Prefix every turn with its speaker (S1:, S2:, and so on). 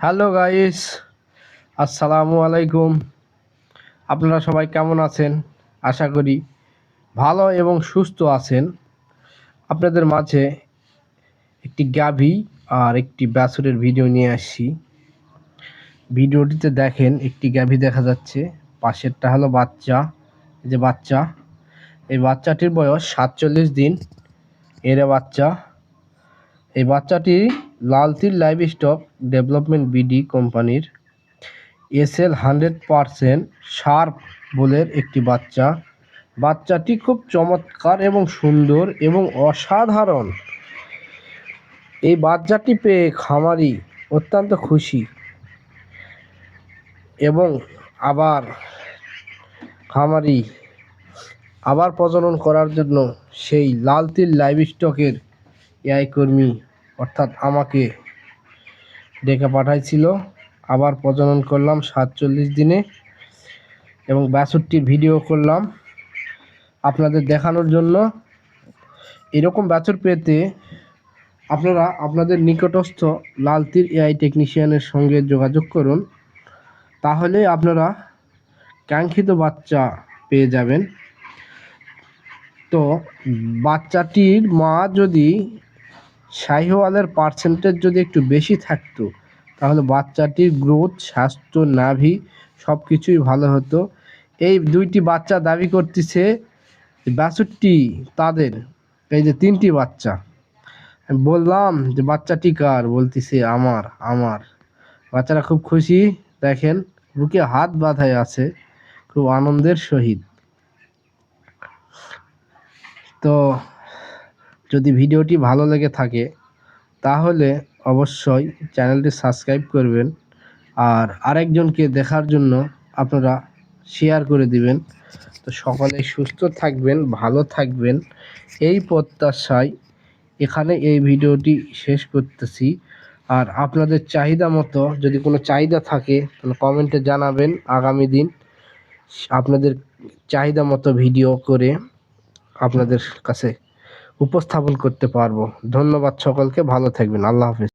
S1: Hello guys আসসালামু আলাইকুম আপনারা সবাই কেমন আছেন? আশা করি ভালো এবং সুস্থ আছেন। আপনাদের মাঝে একটি গাভী আর একটি বাছুরের ভিডিও নিয়ে আসছি। ভিডিওটিতে দেখেন, একটি গাভী দেখা যাচ্ছে। পাশেরটা হলো বাচ্চা। যে বাচ্চা। এই বাচ্চাটির বয়স সাতচল্লিশ দিন। এরে বাচ্চা এই বাচ্চাটি লালতির লাইভ স্টক ডেভেলপমেন্ট বিডি কোম্পানির S L hundred percent sharp বলের একটি বাচ্চা। বাচ্চাটি খুব চমৎকার এবং সুন্দর এবং অসাধারণ। এই বাচ্চাটি পেয়ে খামারি অত্যন্ত খুশি এবং আবার খামারি আবার প্রজনন করার জন্য সেই লালতির লাইভ স্টকের এআই কর্মী অর্থাৎ আমাকে ডেকে পাঠাইছিল। আবার প্রজনন করলাম সাতচল্লিশ দিনে এবং বাছুরটির ভিডিও করলাম আপনাদের দেখানোর জন্য। এরকম বাছুর পেতে আপনারা আপনাদের নিকটস্থ লালতির এআই টেকনিশিয়ানের সঙ্গে যোগাযোগ করুন, তাহলে আপনারা কাঙ্ক্ষিত বাচ্চা পেয়ে যাবেন। তো বাচ্চাটির মা যদি শাহিওয়ালের পার্সেন্টেজ যদি একটু বেশি থাকতো, তাহলে বাচ্চাটির গ্রোথ স্বাস্থ্য, নাভি সব কিছুই ভালো হতো। এই দুইটি বাচ্চা দাবি করতেছে, বাষট্টি তাদের, এই যে তিনটি বাচ্চা। বললাম যে, বাচ্চাটি কার? বলতেছে, আমার আমার। বাচ্চারা খুব খুশি, দেখেন, বুকে হাত বাঁধায় আছে, খুব আনন্দের সহিত। তো যদি ভিডিওটি ভালো লেগে থাকে, তাহলে অবশ্যই চ্যানেলটি সাবস্ক্রাইব করবেন আর আরেকজনকে দেখার জন্য আপনারা শেয়ার করে দিবেন। তো সকলে সুস্থ থাকবেন, ভালো থাকবেন। এই প্রত্যাশায় এখানে এই ভিডিওটি শেষ করতেছি। আর আপনাদের চাহিদা মতো যদি কোনো চাহিদা থাকে, তাহলে কমেন্টে জানাবেন আগামী দিন। আপনাদের চাহিদা মতো ভিডিও করে আপনাদের কাছে উপস্থাপন করতে পারব। ধন্যবাদ সকলকে ভালো থাকবেন। আল্লাহ হাফিজ।